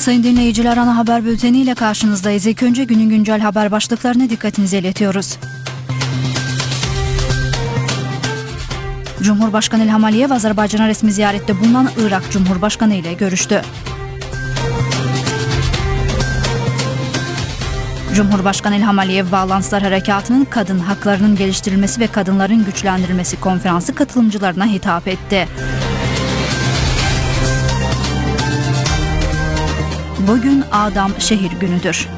Sayın dinleyiciler ana haber bülteni ile karşınızdayız. İlk önce günün güncel haber başlıklarını dikkatinize iletiyoruz. Cumhurbaşkanı İlham Aliyev Azerbaycan'a resmi ziyarette bulunan Irak Cumhurbaşkanı ile görüştü. Cumhurbaşkanı İlham Aliyev Bağlantılar Harekatı'nın kadın haklarının geliştirilmesi ve kadınların güçlendirilmesi konferansı katılımcılarına hitap etti. Bugün Adam Şehir Günü'dür.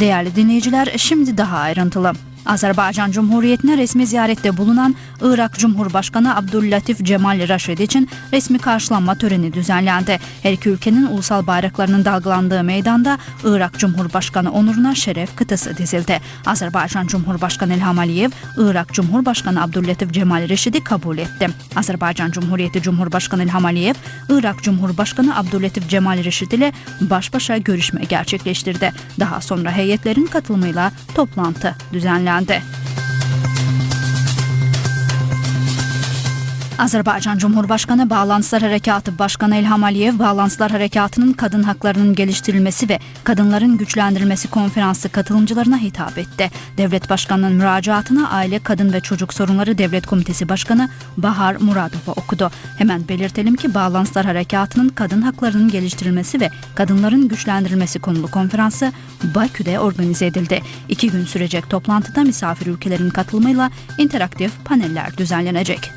Değerli dinleyiciler, şimdi daha ayrıntılı. Azerbaycan Cumhuriyeti'ne resmi ziyarette bulunan Irak Cumhurbaşkanı Abdüllatif Cemal Raşid için resmi karşılanma töreni düzenlendi. Her iki ülkenin ulusal bayraklarının dalgalandığı meydanda Irak Cumhurbaşkanı onuruna şeref kıtası dizildi. Azerbaycan Cumhurbaşkanı İlham Aliyev, Irak Cumhurbaşkanı Abdüllatif Cemal Reşid'i kabul etti. Azerbaycan Cumhuriyeti Cumhurbaşkanı İlham Aliyev, Irak Cumhurbaşkanı Abdüllatif Cemal Reşid ile baş başa görüşme gerçekleştirdi. Daha sonra heyetlerin katılımıyla toplantı düzenlendi. Dominante. Azerbaycan Cumhurbaşkanı Bağlantılar Harekatı Başkanı İlham Aliyev, Bağlantılar Harekatı'nın kadın haklarının geliştirilmesi ve kadınların güçlendirilmesi konferansı katılımcılarına hitap etti. Devlet Başkanı'nın müracaatını Aile, Kadın ve Çocuk Sorunları Devlet Komitesi Başkanı Bahar Muradova okudu. Hemen belirtelim ki Bağlantılar Harekatı'nın kadın haklarının geliştirilmesi ve kadınların güçlendirilmesi konulu konferansı Bakü'de organize edildi. İki gün sürecek toplantıda misafir ülkelerin katılımıyla interaktif paneller düzenlenecek.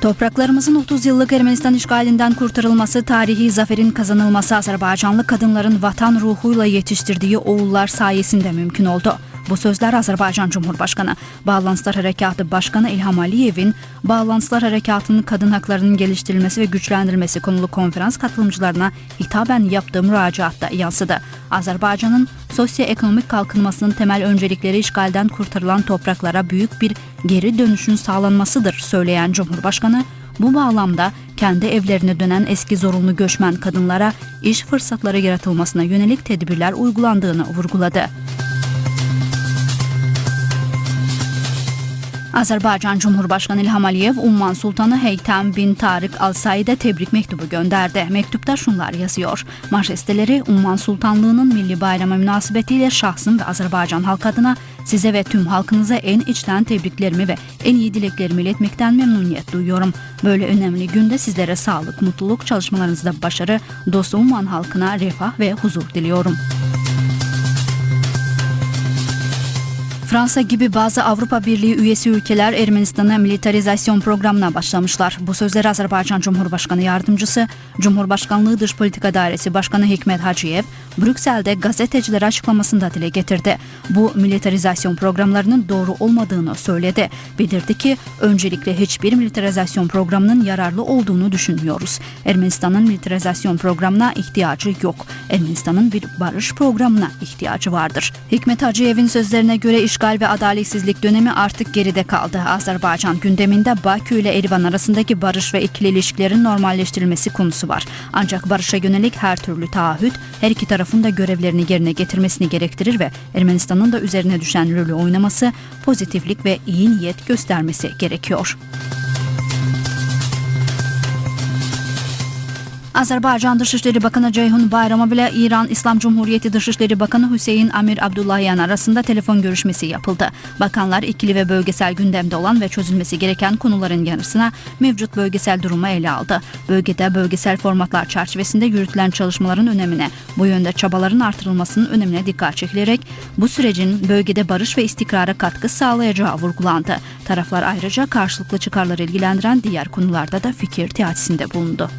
Topraklarımızın 30 yıllık Ermenistan işgalinden kurtarılması, tarihi zaferin kazanılması Azerbaycanlı kadınların vatan ruhuyla yetiştirdiği oğullar sayesinde mümkün oldu. Bu sözler Azerbaycan Cumhurbaşkanı, Bağlantılar Harekatı Başkanı İlham Aliyev'in Bağlantılar Harekatı'nın kadın haklarının geliştirilmesi ve güçlendirilmesi konulu konferans katılımcılarına hitaben yaptığı müracaatta yansıdı. Azerbaycan'ın sosyoekonomik kalkınmasının temel öncelikleri işgalden kurtarılan topraklara büyük bir geri dönüşün sağlanmasıdır söyleyen Cumhurbaşkanı, bu bağlamda kendi evlerine dönen eski zorunlu göçmen kadınlara iş fırsatları yaratılmasına yönelik tedbirler uygulandığını vurguladı. Azerbaycan Cumhurbaşkanı İlham Aliyev, Umman Sultanı Heytem bin Tarık Al Said'e tebrik mektubu gönderdi. Mektupta şunlar yazıyor. Majesteleri Umman Sultanlığı'nın milli bayramı münasebetiyle şahsım ve Azerbaycan halk adına size ve tüm halkınıza en içten tebriklerimi ve en iyi dileklerimi iletmekten memnuniyet duyuyorum. Böyle önemli günde sizlere sağlık, mutluluk, çalışmalarınızda başarı, dostu Umman halkına refah ve huzur diliyorum. Fransa gibi bazı Avrupa Birliği üyesi ülkeler Ermenistan'a militarizasyon programına başlamışlar. Bu sözleri Azerbaycan Cumhurbaşkanı Yardımcısı, Cumhurbaşkanlığı Dış Politika Dairesi Başkanı Hikmet Hacıyev, Brüksel'de gazetecilere açıklamasında dile getirdi. Bu militarizasyon programlarının doğru olmadığını söyledi. Bildirdi ki öncelikle hiçbir militarizasyon programının yararlı olduğunu düşünmüyoruz. Ermenistan'ın militarizasyon programına ihtiyacı yok. Ermenistan'ın bir barış programına ihtiyacı vardır. Hikmet Hacıyev'in sözlerine göre işgal ve adaletsizlik dönemi artık geride kaldı. Azerbaycan gündeminde Bakü ile Erivan arasındaki barış ve ikili ilişkilerin normalleştirilmesi konusu var. Ancak barışa yönelik her türlü taahhüt her iki tarafın da görevlerini yerine getirmesini gerektirir ve Ermenistan'ın da üzerine düşen rolü oynaması, pozitiflik ve iyi niyet göstermesi gerekiyor. Azerbaycan Dışişleri Bakanı Ceyhun Bayramov ile İran İslam Cumhuriyeti Dışişleri Bakanı Hüseyin Amir Abdullahian arasında telefon görüşmesi yapıldı. Bakanlar ikili ve bölgesel gündemde olan ve çözülmesi gereken konuların yanısına mevcut bölgesel durumu ele aldı. Bölgede bölgesel formatlar çerçevesinde yürütülen çalışmaların önemine, bu yönde çabaların artırılmasının önemine dikkat çekilerek bu sürecin bölgede barış ve istikrara katkı sağlayacağı vurgulandı. Taraflar ayrıca karşılıklı çıkarları ilgilendiren diğer konularda da fikir teatisinde bulundu.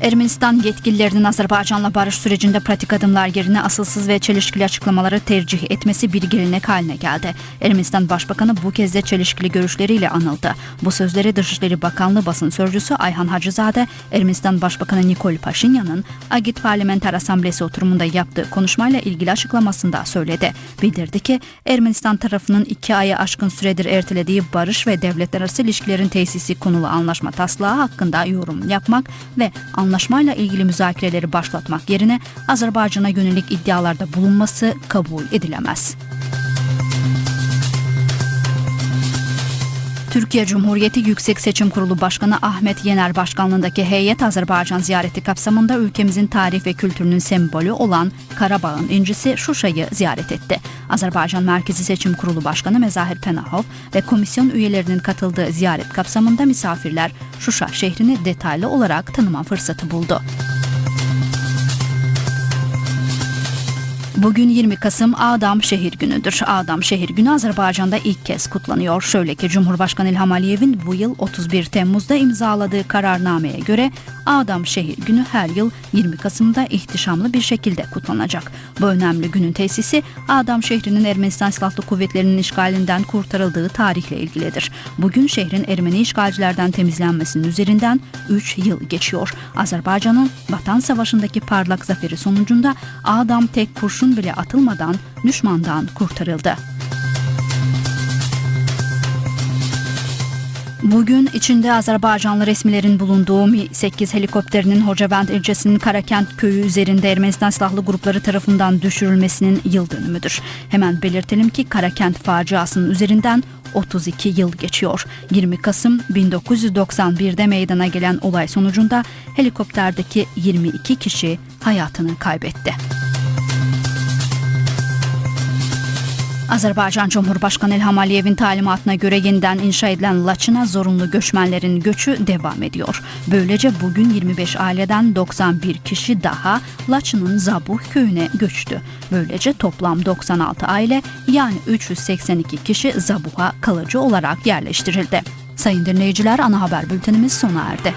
Ermenistan yetkililerinin Azerbaycan'la barış sürecinde pratik adımlar yerine asılsız ve çelişkili açıklamaları tercih etmesi bir gelenek haline geldi. Ermenistan Başbakanı bu kez de çelişkili görüşleriyle anıldı. Bu sözleri Dışişleri Bakanlığı basın sözcüsü Ayhan Hacızade, Ermenistan Başbakanı Nikol Paşinyan'ın Agit Parlamenter Asamblesi oturumunda yaptığı konuşmayla ilgili açıklamasında söyledi. Bildirdi ki Ermenistan tarafının iki aya aşkın süredir ertelediği barış ve devletler arası ilişkilerin tesisi konulu anlaşma taslağı hakkında yorum yapmak ve anlaşmayla ilgili müzakereleri başlatmak yerine Azerbaycan'a yönelik iddialarda bulunması kabul edilemez. Türkiye Cumhuriyeti Yüksek Seçim Kurulu Başkanı Ahmet Yener başkanlığındaki heyet Azerbaycan ziyareti kapsamında ülkemizin tarih ve kültürünün sembolü olan Karabağ'ın incisi Şuşa'yı ziyaret etti. Azerbaycan Merkezi Seçim Kurulu Başkanı Mezahir Penahov ve komisyon üyelerinin katıldığı ziyaret kapsamında misafirler Şuşa şehrini detaylı olarak tanıma fırsatı buldu. Bugün 20 Kasım Adam Şehir Günü'dür. Adam Şehir Günü Azerbaycan'da ilk kez kutlanıyor. Şöyle ki Cumhurbaşkanı İlham Aliyev'in bu yıl 31 Temmuz'da imzaladığı kararnameye göre Adam Şehir Günü her yıl 20 Kasım'da ihtişamlı bir şekilde kutlanacak. Bu önemli günün tesisi Adam şehrinin Ermenistan Silahlı Kuvvetleri'nin işgalinden kurtarıldığı tarihle ilgilidir. Bugün şehrin Ermeni işgalcilerden temizlenmesinin üzerinden 3 yıl geçiyor. Azerbaycan'ın Vatan Savaşı'ndaki parlak zaferi sonucunda Adam tek kurşun bile atılmadan düşmandan kurtarıldı. Bugün içinde Azerbaycanlı resmilerin bulunduğu Mi-8 helikopterinin Hocavand ilçesinin Karakent köyü üzerinde Ermenistan silahlı grupları tarafından düşürülmesinin yıl dönümüdür. Hemen belirtelim ki Karakent faciasının üzerinden 32 yıl geçiyor. 20 Kasım 1991'de meydana gelen olay sonucunda helikopterdeki 22 kişi hayatını kaybetti. Azerbaycan Cumhurbaşkanı İlham Aliyev'in talimatına göre yeniden inşa edilen Laçın'a zorunlu göçmenlerin göçü devam ediyor. Böylece bugün 25 aileden 91 kişi daha Laçın'ın Zabuh köyüne göçtü. Böylece toplam 96 aile yani 382 kişi Zabuh'a kalıcı olarak yerleştirildi. Sayın dinleyiciler ana haber bültenimiz sona erdi.